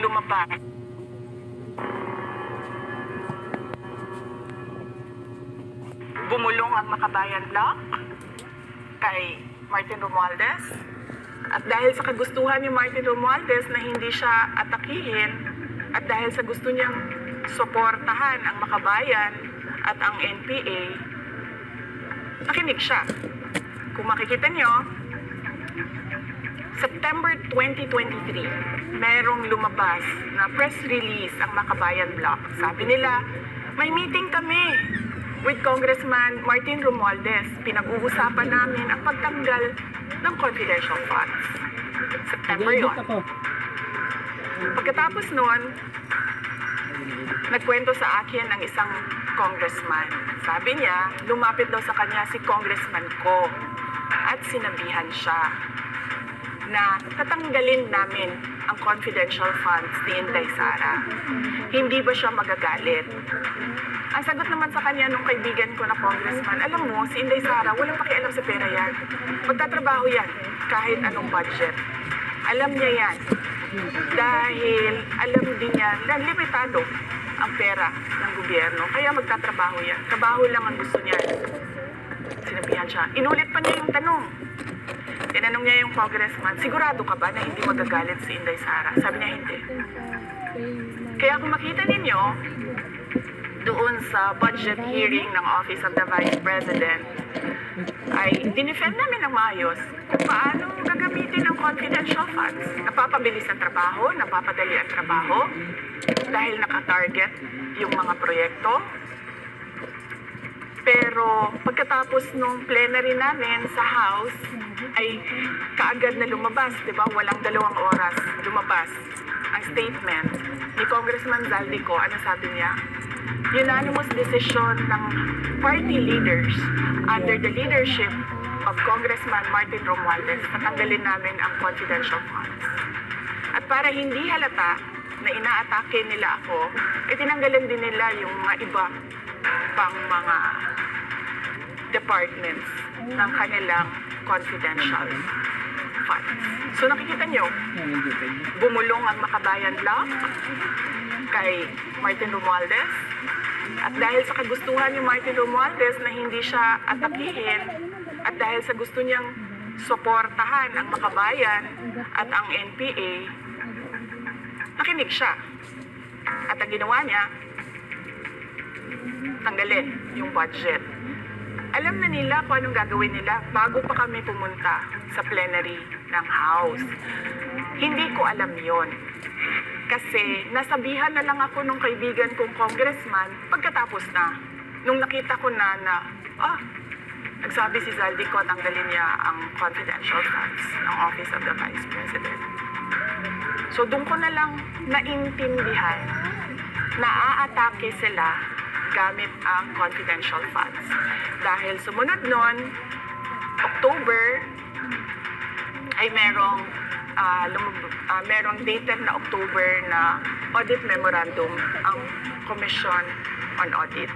lumabas. Bumulong ang Makabayan Block kay Martin Romualdez. At dahil sa kagustuhan ni Martin Romualdez na hindi siya atakihin at dahil sa gusto niyang suportahan ang Makabayan at ang NPA, nakinig siya. Kung makikita niyo, September 2023, merong lumabas na press release ang Makabayan Block. Sabi nila, may meeting kami with Congressman Martin Romualdez. Pinag-uusapan namin ang pagtanggal ng confidential funds. September ako. Pagkatapos noon, nagkwento sa akin ng isang congressman. Sabi niya, lumapit daw sa kanya si congressman ko at sinabihan siya na tatanggalin namin ang confidential funds ni Inday Sara. Hindi ba siya magagalit? Ang sagot naman sa kanya nung kaibigan ko na congressman, alam mo, si Inday Sara, walang pakialam sa pera yan. Magtatrabaho yan kahit anong budget. Alam niya yan. Dahil alam din niya na limitado ang pera ng gobyerno. Kaya magtatrabaho yan. Trabaho lang ang gusto niya. Sinabihan siya. Inulit pa niya yung tanong. Tinanong niya yung congressman, sigurado ka ba na hindi magagalit si Inday Sara? Sabi niya, hindi. Kaya kung makita ninyo, doon sa budget hearing ng Office of the Vice President, ay dinefend namin ng maayos kung paano gagamitin ang confidential funds. Napapabilis ang trabaho, napapadali ang trabaho, dahil nakatarget yung mga proyekto. Pero pagkatapos nung plenary namin sa House, ay kaagad na lumabas, di ba? Walang dalawang oras lumabas ang statement ni Congressman Zaldico. Ano sabi niya? Unanimous decision ng party leaders under the leadership of Congressman Martin Romualdez na tanggalin namin ang confidential funds. At para hindi halata na inaatake nila ako, itinanggalan din nila yung mga iba pang mga departments ng kanilang confidential funds. So nakikita nyo, bumulong ang Makabayan Block kay Martin Romualdez. At dahil sa kagustuhan ni Martin Romualdez na hindi siya atakihin at dahil sa gusto niyang suportahan ang Makabayan at ang NPA, nakinig siya. At ang ginawa niya, tanggalin yung budget. Alam na nila kung anong gagawin nila bago pa kami pumunta sa plenary ng House. Hindi ko alam yon. Kasi nasabihan na lang ako nung kaibigan kong congressman pagkatapos na. Nung nakita ko na na, ah, nagsabi si Zaldi ko tanggalin niya ang confidential funds ng Office of the Vice President. So doon ko na lang naintindihan na aatake sila gamit ang confidential funds. Dahil sumunod nun, October, ay merong ah, lumab- ah, merong dated na October na audit memorandum ang Commission on Audit.